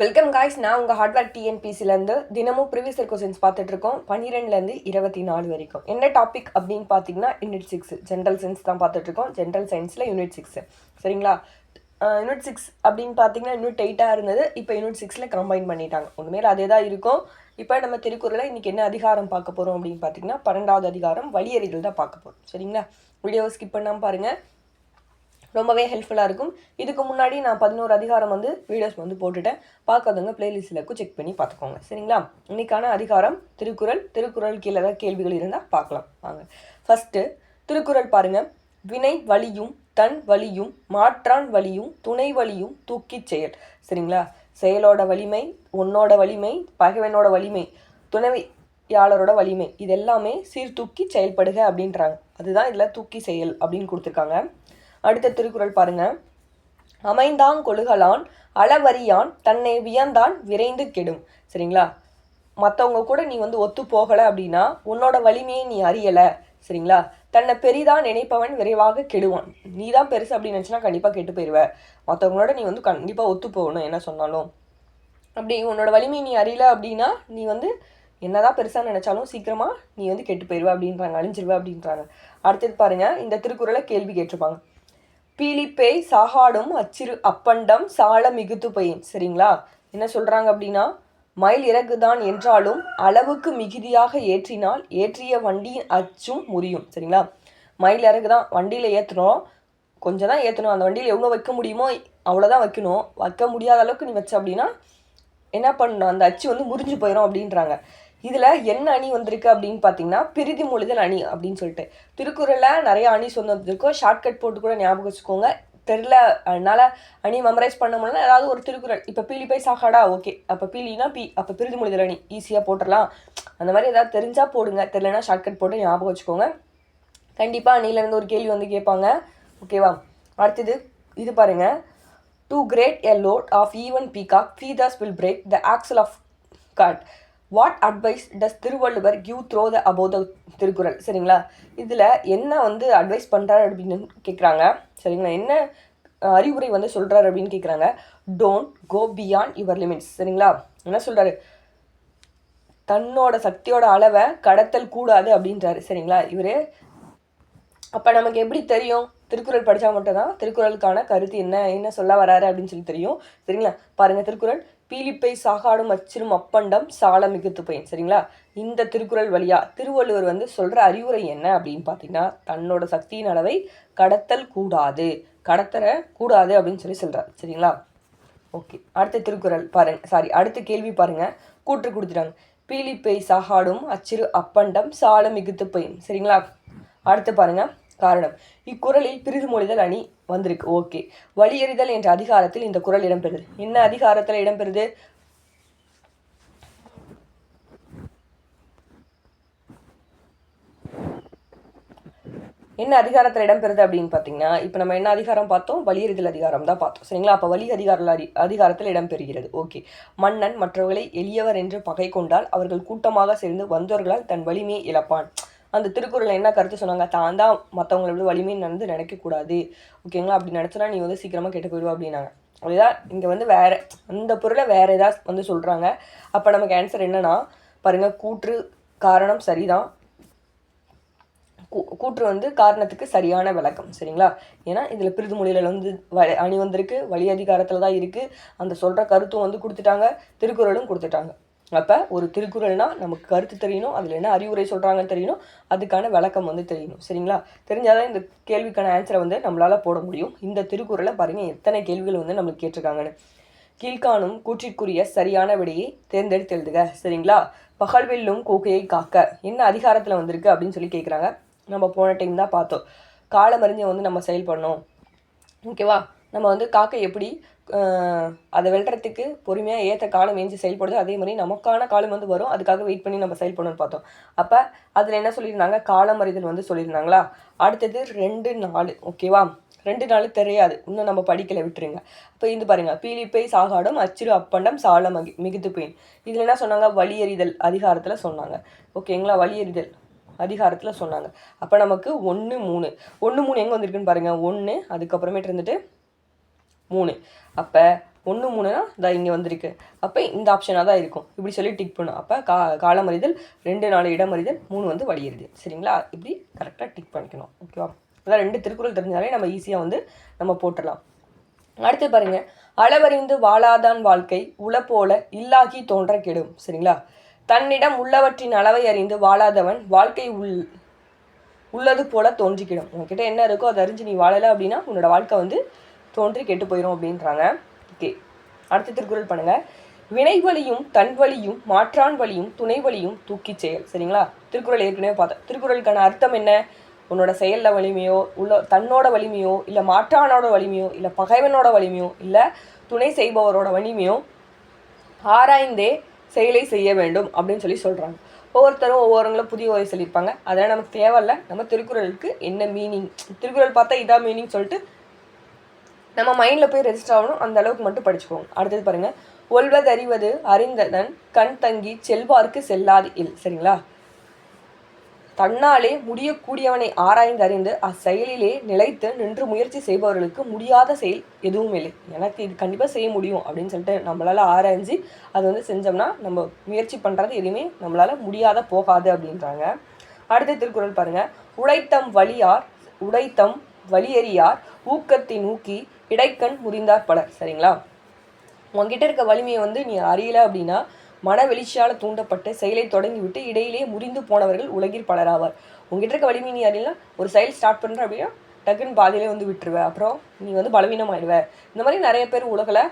Welcome guys நான் உங்கள் hardware டிஎன்பிசிலேருந்து தினமும் ப்ரீவியஸ் கொஸ்டின்ஸ் பார்த்துட்ருக்கோம் பன்னிரெண்டுலேருந்து இருபத்தி நாலு வரைக்கும். என்ன டாபிக் அப்படின்னு பார்த்தீங்கன்னா யூனிட் சிக்ஸ் ஜென்ரல் சயின்ஸ் தான் பார்த்துட்ருக்கோம் ஜென்ரல் சயின்ஸில் யூனிட் சிக்ஸ் சரிங்களா? யூனிட் சிக்ஸ் அப்படின்னு பார்த்தீங்கன்னா யூனிட் எயிட்டாக இருந்தது. இப்போ யூனிட் சிக்ஸில் கம்பைன் பண்ணிட்டாங்க. உண்மையில் அதே தான் இருக்கும். இப்போ நம்ம திருக்குறளில் இன்றைக்கி என்ன அதிகாரம் பார்க்க போகிறோம் அப்படின்னு பார்த்தீங்கன்னா பன்னெண்டாவது அதிகாரம் வழியறிகள் தான் பார்க்க போகிறோம் சரிங்களா? வீடியோவை ஸ்கிப் பண்ணாமல் பாருங்கள் ரொம்பவே ஹெல்ப்ஃபுல்லாக இருக்கும். இதுக்கு முன்னாடி நான் பதினோரு அதிகாரம் வந்து வீடியோஸ் வந்து போட்டுட்டேன். பார்க்காதவங்க பிளேலிஸ்ட்டில் இருக்கும் செக் பண்ணி பார்த்துக்கோங்க. சரிங்களா? இன்னைக்கான அதிகாரம் திருக்குறள். திருக்குறள் கீழே ஏதாவது கேள்விகள் இருந்தால் பார்க்கலாம். வாங்க. ஃபஸ்ட்டு திருக்குறள் பாருங்க. வினை வலியும் தன் வலியும் மாற்றான் வலியும் துணை வழியும் தூக்கிச் செயல். சரிங்களா? செயலோட வலிமை உன்னோட வலிமை பகைவனோட வலிமை துணைவியாளரோட வலிமை இது எல்லாமே சீர்தூக்கி செயல்படுக அப்படின்றாங்க. அதுதான் இதில் தூக்கி செயல் அப்படின்னு கொடுத்துருக்காங்க. அடுத்த திருக்குறள் பாருங்க. அமைந்தான் கொழுகலான் அளவறியான் தன்னை வியந்தான் விரைந்து கெடும். சரிங்களா? மற்றவங்க கூட நீ வந்து ஒத்து போகலை அப்படின்னா உன்னோட வலிமையை நீ அறியலை. சரிங்களா? தன்னை பெரிதான் நினைப்பவன் விரைவாக கெடுவான். நீ தான் பெருசு அப்படின்னு நினச்சினா கண்டிப்பாக கெட்டு போயிடுவ மற்றவங்களோட நீ வந்து கண்டிப்பாக ஒத்து போகணும் என்ன சொன்னாலும். அப்படி உன்னோட வலிமை நீ அறியல அப்படின்னா நீ வந்து என்னதான் பெருசாக நினச்சாலும் சீக்கிரமாக நீ வந்து கெட்டு போயிடுவ அப்படின்றாங்க அழிஞ்சிருவ அப்படின்றாங்க. அடுத்தது பாருங்கள் இந்த திருக்குறளை கேள்வி கேட்டிருப்பாங்க. பீலிப்பேய் சாகாடும் அச்சிறு அப்பண்டம் சால மிகுத்து பையன் சரிங்களா? என்ன சொல்றாங்க அப்படின்னா மயில் இறகுதான் என்றாலும் அளவுக்கு மிகுதியாக ஏற்றினால் ஏற்றிய வண்டியின் அச்சும் முறியும். சரிங்களா? மயில் இறகு தான் வண்டியில் ஏற்றுனோம் கொஞ்சம் தான் ஏற்றணும் அந்த வண்டியில் எவ்வளோ வைக்க முடியுமோ அவ்வளோதான் வைக்கணும். வைக்க முடியாத அளவுக்கு நீ வச்ச அப்படின்னா என்ன பண்ணணும்? அந்த அச்சு வந்து முறிஞ்சு போயிடும் அப்படின்றாங்க. இதில் என்ன அணி வந்திருக்கு அப்படின்னு பார்த்தீங்கன்னா பிரிதி மொழிதல் அணி அப்படின்னு சொல்லிட்டு. திருக்குறளில் நிறைய அணி சொன்னதுக்கும் ஷார்ட்கட் போட்டு கூட ஞாபகம் வச்சுக்கோங்க. தெரில அதனால் அணி மெமரைஸ் பண்ண முடியல ஏதாவது ஒரு திருக்குறள். இப்போ பீலி போய் சாகாடா ஓகே. அப்போ பீலினா பி அப்போ பிரிதி மொழிதல் அணி ஈஸியாக போட்டுடலாம் அந்த மாதிரி ஏதாவது தெரிஞ்சால் போடுங்க. தெரிலனா ஷார்ட்கட் போட்டு ஞாபகம் வச்சுக்கோங்க. கண்டிப்பாக அணிலேருந்து ஒரு கேள்வி வந்து கேட்பாங்க. ஓகேவா? அடுத்தது இது பாருங்கள் too great a load of even peacock feathers will break the axle of cart what advice does Thiruvalluvar give through the above the Thirukkural? சரிங்களா? இதில் என்ன வந்து அட்வைஸ் பண்ணுறாரு அப்படின்னு கேட்குறாங்க சரிங்களா? என்ன அறிவுரை வந்து சொல்கிறாரு அப்படின்னு கேட்குறாங்க don't go beyond your limits சரிங்களா? என்ன சொல்கிறாரு தன்னோட சக்தியோட அளவை கடத்தல் கூடாது அப்படின்றாரு. சரிங்களா? இவர் அப்போ நமக்கு எப்படி தெரியும்? திருக்குறள் படித்தா மட்டும்தான் திருக்குறளுக்கான கருத்து என்ன என்ன சொல்ல வராரு அப்படின்னு சொல்லி தெரியும். சரிங்களா? பாருங்கள் திருக்குறள். பீலிப்பை சாகாடும் அச்சிரும் அப்பண்டம் சால மிகுத்து பையன். சரிங்களா? இந்த திருக்குறள் வழியா திருவள்ளுவர் வந்து சொல்ற அறிவுரை என்ன அப்படின்னு பார்த்தீங்கன்னா தன்னோட சக்தியின் அளவை கடத்தல் கூடாது. கடத்தற கூடாது அப்படின்னு சொல்லி சொல்றாரு. சரிங்களா? ஓகே. அடுத்த திருக்குறள் பாருங்க. சாரி அடுத்த கேள்வி பாருங்க. கூற்று கொடுத்துட்டாங்க. பீலிப்பை சாகாடும் அச்சிறு அப்பண்டம் சால மிகுத்து பையன். சரிங்களா? அடுத்து பாருங்க. காரணம். இக்குறளில் பிரிது மொழிதல் அணி வந்திருக்கு. ஓகே. வழியறிதல் என்ற அதிகாரத்தில் இந்த குரல் இடம்பெறுது. என்ன அதிகாரத்தில் இடம்பெறுது? என்ன அதிகாரத்தில் இடம்பெறுது அப்படின்னு பார்த்தீங்கன்னா இப்போ நம்ம என்ன அதிகாரம் பார்த்தோம்? வலியறிதல் அதிகாரம் தான் பார்த்தோம். சரிங்களா? அப்போ வலி அதிகார அதிகாரத்தில் இடம்பெறுகிறது. ஓகே. மன்னன் மற்றவர்களை எளியவர் என்று பகை கொண்டால் அவர்கள் கூட்டமாக சேர்ந்து வந்தவர்களால் தன் வலிமையை இழப்பான். அந்த திருக்குறளில் என்ன கருத்து சொன்னாங்க? தான் தான் மற்றவங்களை விட வலிமை நடந்து நினைக்கக்கூடாது. ஓகேங்களா? அப்படி நினச்சினா நீ வந்து சீக்கிரமாக கெட்டு போயிடுவா அப்படின்னாங்க. அதுதான் இங்கே வந்து வேற அந்த பொருளை வேற ஏதாவது வந்து சொல்கிறாங்க அப்போ நமக்கு ஆன்சர் என்னன்னா பாருங்கள் கூற்று காரணம் சரிதான். கூ- கூற்று வந்து காரணத்துக்கு சரியான விளக்கம். சரிங்களா? ஏன்னா இதில் பிரிது மொழியில் வந்து வ அணி வந்திருக்கு வழி அதிகாரத்தில் தான் இருக்குது அந்த சொல்கிற கருத்தும் வந்து கொடுத்துட்டாங்க திருக்குறளும் கொடுத்துட்டாங்க. அப்போ ஒரு திருக்குறள்னால் நமக்கு கருத்து தெரியணும் அதில் என்ன அறிவுரை சொல்கிறாங்கன்னு தெரியணும் அதுக்கான விளக்கம் வந்து தெரியணும். சரிங்களா? தெரிஞ்சாதான் இந்த கேள்விக்கான ஆன்சரை வந்து நம்மளால் போட முடியும். இந்த திருக்குறளை பாருங்கள் எத்தனை கேள்விகள் வந்து நம்மளுக்கு கேட்டிருக்காங்கன்னு. கீழ்காணும் கூற்றிற்குரிய சரியான விடையை தேர்ந்தெடுத்து எழுதுக சரிங்களா பகல்வெல்லும் கோக்கையை காக்க. என்ன அதிகாரத்தில் வந்திருக்கு அப்படின்னு சொல்லி கேட்குறாங்க நம்ம போன டைம் தான் பார்த்தோம். காலமறிஞ்சை வந்து நம்ம செயல்படணும். ஓகேவா? நம்ம வந்து காக்கை எப்படி அதை வெல்றதுக்கு பொறுமையாக ஏற்ற காலம் ஏஞ்சி செயல்படுது. அதே மாதிரி நமக்கான காலம் வந்து வரும். அதுக்காக வெயிட் பண்ணி நம்ம செயல்படணும்னு பார்த்தோம். அப்போ அதில் என்ன சொல்லியிருந்தாங்க? காலம் அறிதல் வந்து சொல்லியிருந்தாங்களா? அடுத்தது ரெண்டு நாள் ஓகேவா ரெண்டு நாள் தெரியாது. இன்னும் நம்ம படிக்கல விட்டுருங்க. அப்போ இது பாருங்கள் பீலிப்பை சாகாடும் அச்சிறு அப்பண்டம் சால மகி மிகுத்து பெயின். இதில் என்ன சொன்னாங்க? வழியறிதல் அதிகாரத்தில் சொன்னாங்க. ஓகேங்களா வழியறிதல் அதிகாரத்தில் சொன்னாங்க. அப்போ நமக்கு ஒன்று மூணு. ஒன்று மூணு எங்கே வந்திருக்குன்னு பாருங்கள் ஒன்று அதுக்கப்புறமேட்டு இருந்துட்டு மூணு. அப்போ ஒன்று மூணுனா இதான் இங்கே வந்திருக்கு. அப்போ இந்த ஆப்ஷனாக தான் இருக்கும். இப்படி சொல்லி டிக் பண்ணும் அப்போ கா காலமறிதல் ரெண்டு நாலு இடமறிதல் மூணு வந்து வடிகிறது சரிங்களா? இப்படி கரெக்டாக டிக் பண்ணிக்கணும். ஓகேவா அதான் ரெண்டு திருக்குறள் தெரிஞ்சாலே நம்ம ஈஸியாக வந்து நம்ம போட்டுடலாம். அடுத்து பாருங்கள் அளவறிந்து வாழாதான் வாழ்க்கை உள போல இல்லாகி தோன்ற கெடும். சரிங்களா? தன்னிடம் உள்ளவற்றின் அளவை அறிந்து வாழாதவன் வாழ்க்கை உள் உள்ளது போல தோன்றிக்கிடும். உங்ககிட்ட என்ன இருக்கோ அதை அறிஞ்சு நீ வாழலை அப்படின்னா உன்னோட வாழ்க்கை வந்து தோன்றி கெட்டு போயிடும் அப்படின்றாங்க. ஓகே. அடுத்த திருக்குறள் பண்ணுங்க. வினை வழியும் தன் வழியும் மாற்றான் வழியும் துணை வழியும் தூக்கி செயல். சரிங்களா? திருக்குறள் ஏற்கனவே பார்த்தேன் திருக்குறளுக்கான அர்த்தம் என்ன? உன்னோட செயலில் வலிமையோ உள்ள தன்னோட வலிமையோ இல்லை மாற்றானோட வலிமையோ இல்லை பகைவனோட வலிமையோ இல்லை துணை செய்பவரோட வலிமையோ ஆராய்ந்தே செயலை செய்ய வேண்டும் அப்படின்னு சொல்லி சொல்கிறாங்க ஒவ்வொருத்தரும் ஒவ்வொருங்களும் புதிய உரை சொல்லியிருப்பாங்க. அதெல்லாம் நமக்கு தேவையில்ல. நம்ம திருக்குறளுக்கு என்ன மீனிங் திருக்குறள் பார்த்தா இதான் மீனிங் சொல்லிட்டு நம்ம மைண்டில் போய் ரெஜிஸ்டர் ஆகணும். அந்த அளவுக்கு மட்டும் படிச்சுக்கோங்க. அடுத்தது பாருங்கள் ஒல்வதறிவது அறிந்ததன் கண் தங்கி செல்வார்க்கு செல்லாது இல். சரிங்களா? தன்னாலே முடியக்கூடியவனை ஆராய்ந்து அறிந்து அச்செயலிலே நிலைத்து நின்று முயற்சி செய்பவர்களுக்கு முடியாத செயல் எதுவும் இல்லை. எனக்கு இது கண்டிப்பாக செய்ய முடியும் அப்படின்னு சொல்லிட்டு நம்மளால் ஆராய்ஞ்சு அது வந்து செஞ்சோம்னா நம்ம முயற்சி பண்ணுறது எதுவுமே நம்மளால் முடியாத போகாது அப்படின்றாங்க. அடுத்த திருக்குறள் பாருங்கள் உழைத்தம் வழியார் உடைத்தம் வலியறியார் ஊக்கத்தை நூக்கி இடைக்கண் முறிந்தார் பலர். சரிங்களா? உங்ககிட்ட இருக்க வலிமையை வந்து நீ அறியல அப்படின்னா மன வெளிச்சியால் தூண்டப்பட்டு செயலை தொடங்கிவிட்டு இடையிலே முறிந்து போனவர்கள் உலகில் பலராவார். உங்ககிட்ட இருக்க வலிமை நீ அறியலாம் ஒரு செயல் ஸ்டார்ட் பண்ணுற அப்படின்னா டக்குன்னு பாதியிலே வந்து விட்டுருவேன் அப்புறம் நீ வந்து பலவீனம் ஆயிடுவ இந்த மாதிரி நிறைய பேர் உலகில்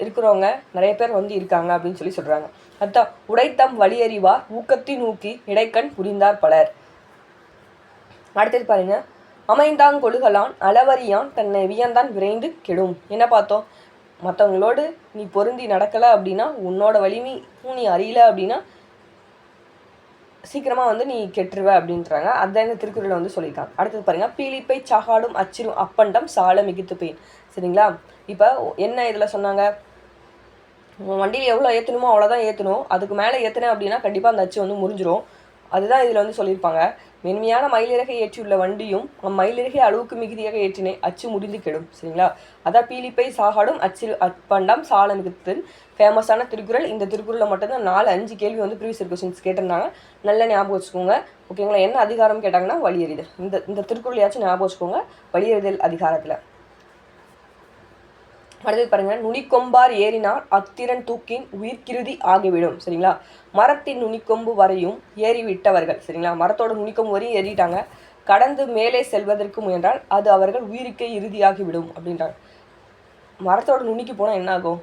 இருக்கிறவங்க நிறைய பேர் வந்து இருக்காங்க அப்படின்னு சொல்லி சொல்கிறாங்க அத்தான் உடைத்தம் வழியறிவார் ஊக்கத்தை நூக்கி இடைக்கண் புரிந்தார் பலர். அடுத்தது பாருங்கள் அமைந்தான் கொழுகலான் அளவறியான் தன்னை வியந்தான் விரைந்து கெடும். என்ன பார்த்தோம்? மற்றவங்களோடு நீ பொருந்தி நடக்கலை அப்படின்னா உன்னோட வலிமை நீ அறியல அப்படின்னா சீக்கிரமாக வந்து நீ கெட்டுருவ அப்படின்றாங்க. அதான் இந்த திருக்குறளில் வந்து சொல்லியிருக்காங்க. அடுத்தது பாருங்கள் பீலிப்பை சாகாடும் அச்சிரும் அப்பண்டம் சால மிகுத்து பெயின் சரிங்களா? இப்போ என்ன இதில் சொன்னாங்க? வண்டியில் எவ்வளோ ஏற்றணுமோ அவ்வளோதான் ஏற்றணும் அதுக்கு மேலே ஏற்றினேன் அப்படின்னா கண்டிப்பாக அந்த அச்சு வந்து முறிஞ்சிரும். அதுதான் இதில் வந்து சொல்லியிருப்பாங்க. மென்மையான மயிலிறகை ஏற்றியுள்ள வண்டியும் அம்மயிலிறகை அளவுக்கு மிகுதியாக ஏற்றினே அச்சு முடிந்து கெடும் சரிங்களா? அதான் பீலிப்பை சாகாடும் அச்சில் அப்பண்டம் சாலமிகுத்தல். ஃபேமஸான திருக்குறள். இந்த திருக்குறளில் மட்டும்தான் நாலு அஞ்சு கேள்வி வந்து ப்ரீவியஸ் கொஸ்டின்ஸ் கேட்டிருந்தாங்க. நல்ல ஞாபகம் வச்சுக்கோங்க. ஓகேங்களா என்ன அதிகாரம் கேட்டாங்கன்னா வழியறிதல் இந்த இந்த திருக்குறளையாச்சும் ஞாபகம் வச்சுக்கோங்க. வழியறிதல் அதிகாரத்தில். அடுத்தது பாருங்கள் நுனிக்கொம்பார் ஏறினார் அத்திரன் தூக்கின் உயிர்கிருதி ஆகிவிடும். சரிங்களா? மரத்தின் நுனிக்கொம்பு வரையும் ஏறிவிட்டவர்கள். சரிங்களா? மரத்தோட நுனிக்கொம்பு வரையும் ஏறிட்டாங்க. கடந்து மேலே செல்வதற்கு முயன்றால் அது அவர்கள் உயிருக்கே இறுதியாகிவிடும் அப்படின்றாங்க. மரத்தோட நுனிக்கு போனால் என்ன ஆகும்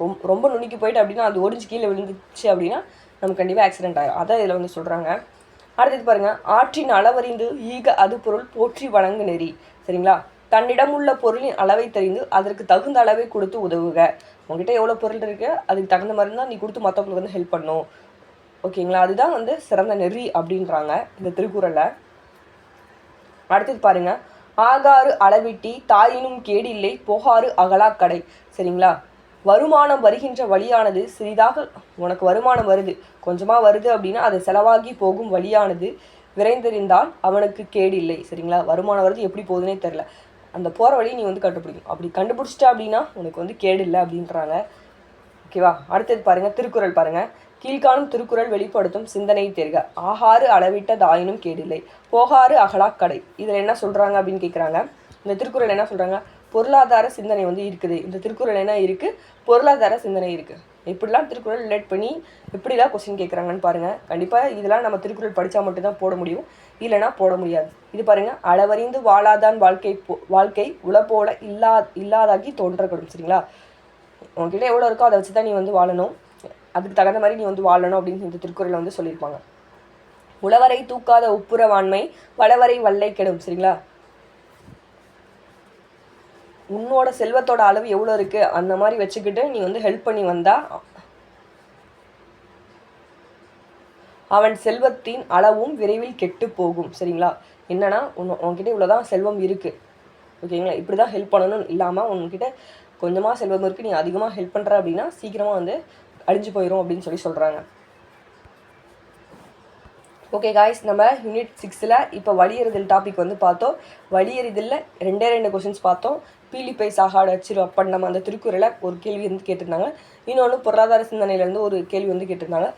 ரொம்ப ரொம்ப நுனிக்கு போயிட்டு அப்படின்னா அது ஒடிஞ்சு கீழே விழுந்துச்சு அப்படின்னா நமக்கு கண்டிப்பாக ஆக்சிடென்ட் ஆகும் அதான் இதில் வந்து சொல்கிறாங்க அடுத்தது பாருங்கள் ஆற்றின் அளவறிந்து ஈக அது பொருள் போற்றி வழங்கு நெறி. சரிங்களா? தன்னிடம் உள்ள பொருளின் அளவை தெரிந்து அதற்கு தகுந்த அளவை கொடுத்து உதவுக. உங்ககிட்ட எவ்வளோ பொருள் இருக்கு? அதுக்கு தகுந்த மாதிரி தான் நீ கொடுத்து மற்றவங்களுக்கு வந்து ஹெல்ப் பண்ணும் ஓகேங்களா அதுதான் வந்து சிறந்த நெறி அப்படின்றாங்க இந்த திருக்குறளை. அடுத்தது பாருங்க. ஆகாறு அளவிட்டி தாயினும் கேடில்லை போகாறு அகலாக்கடை. சரிங்களா? வருமானம் வருகின்ற வழியானது சிறிதாக உனக்கு வருமானம் வருது. கொஞ்சமாக வருது அப்படின்னா அது செலவாகி போகும் வழியானது. விரைந்தறிந்தால் அவனுக்கு கேடில்லை. சரிங்களா? வருமானம் வருது எப்படி போகுதுன்னே தெரில அந்த போகிற வழியை நீ வந்து கண்டுபிடிக்கும் அப்படி கண்டுபிடிச்சிட்டா அப்படின்னா உனக்கு வந்து கேடு இல்லை அப்படின்றாங்க. ஓகேவா அடுத்தது பாருங்கள் திருக்குறள் பாருங்கள் கீழ்காணும் திருக்குறள் வெளிப்படுத்தும் சிந்தனை தேர்க. ஆகாறு அளவிட்ட தாயினும் கேடில்லை. போகாறு அகலாக்கடை இதில் என்ன சொல்கிறாங்க அப்படின்னு கேட்குறாங்க இந்த திருக்குறள் என்ன சொல்கிறாங்க பொருளாதார சிந்தனை வந்து இருக்குது. இந்த திருக்குறள் என்ன இருக்குது பொருளாதார சிந்தனை இருக்குது இப்படிலாம் திருக்குறள் ரிலேட் பண்ணி எப்படிலாம் கொஸ்டின் கேட்குறாங்கன்னு பாருங்கள் கண்டிப்பாக இதெல்லாம் நம்ம திருக்குறள் படித்தா மட்டும்தான் போட முடியும். இல்லைனா போட முடியாது. இது பாருங்கள் அளவறிந்து வாழாதான் வாழ்க்கை போ வாழ்க்கை உளப்போல இல்லா இல்லாதாக்கி தோன்றக்கூடும் சரிங்களா? உங்ககிட்ட எவ்வளோ இருக்கோ அதை வச்சு தான் நீ வந்து வாழணும். அதுக்கு தகுந்த மாதிரி நீ வந்து வாழணும் அப்படின்னு இந்த திருக்குறளில் வந்து சொல்லியிருப்பாங்க. உழவரை தூக்காத ஒப்புரவாண்மை வளவரை வல்லை கெடும் சரிங்களா? உன்னோட செல்வத்தோட அளவு எவ்வளோ இருக்குது அந்த மாதிரி வச்சுக்கிட்டு நீ வந்து ஹெல்ப் பண்ணி வந்தா அவன் செல்வத்தின் அளவும் விரைவில் கெட்டு போகும். சரிங்களா? என்னன்னா உன் உன்கிட்ட இவ்வளோதான் செல்வம் இருக்குது ஓகேங்களா? இப்படி தான் ஹெல்ப் பண்ணணும் இல்லாமல் உன்கிட்ட கொஞ்சமாக செல்வம் இருக்குது நீ அதிகமாக ஹெல்ப் பண்ணுற அப்படின்னா சீக்கிரமாக வந்து அழிஞ்சு போயிடும் அப்படின்னு சொல்லி சொல்கிறாங்க ஓகே காய்ஸ் நம்ம யூனிட் சிக்ஸில் இப்போ வழியறிதல் டாபிக் வந்து பார்த்தோம். வழியறிதலில் ரெண்டே ரெண்டு கொஷின்ஸ் பார்த்தோம். பீலிப்பை சாகாடு அச்சிரு அப்பன் நம்ம அந்த திருக்குறளை ஒரு கேள்வி வந்து கேட்டிருந்தாங்க. இன்னொன்று பொருளாதார சிந்தனையிலேருந்து ஒரு கேள்வி வந்து கேட்டிருந்தாங்க.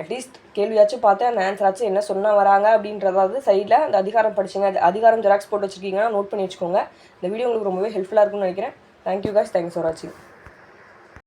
அட்லீஸ்ட் கேள்வியாச்சும் பார்த்தேன். அந்த ஆன்சராச்சும் என்ன சொன்னால் வராங்க அப்படின்றதாவது சைடில் அந்த அதிகாரம் படிச்சுங்க. அது அதிகாரம் ஜெராக்ஸ் போட்டு வச்சுருக்கீங்கன்னா நோட் பண்ணி வச்சுக்கோங்க. இந்த வீடியோ உங்களுக்கு ரொம்பவே ஹெல்ப்ஃபுல்லாக இருக்கும்னு நினைக்கிறேன். தேங்க்யூ காய்ஸ் தேங்க்ஸ் ஃபார் வாட்சிங்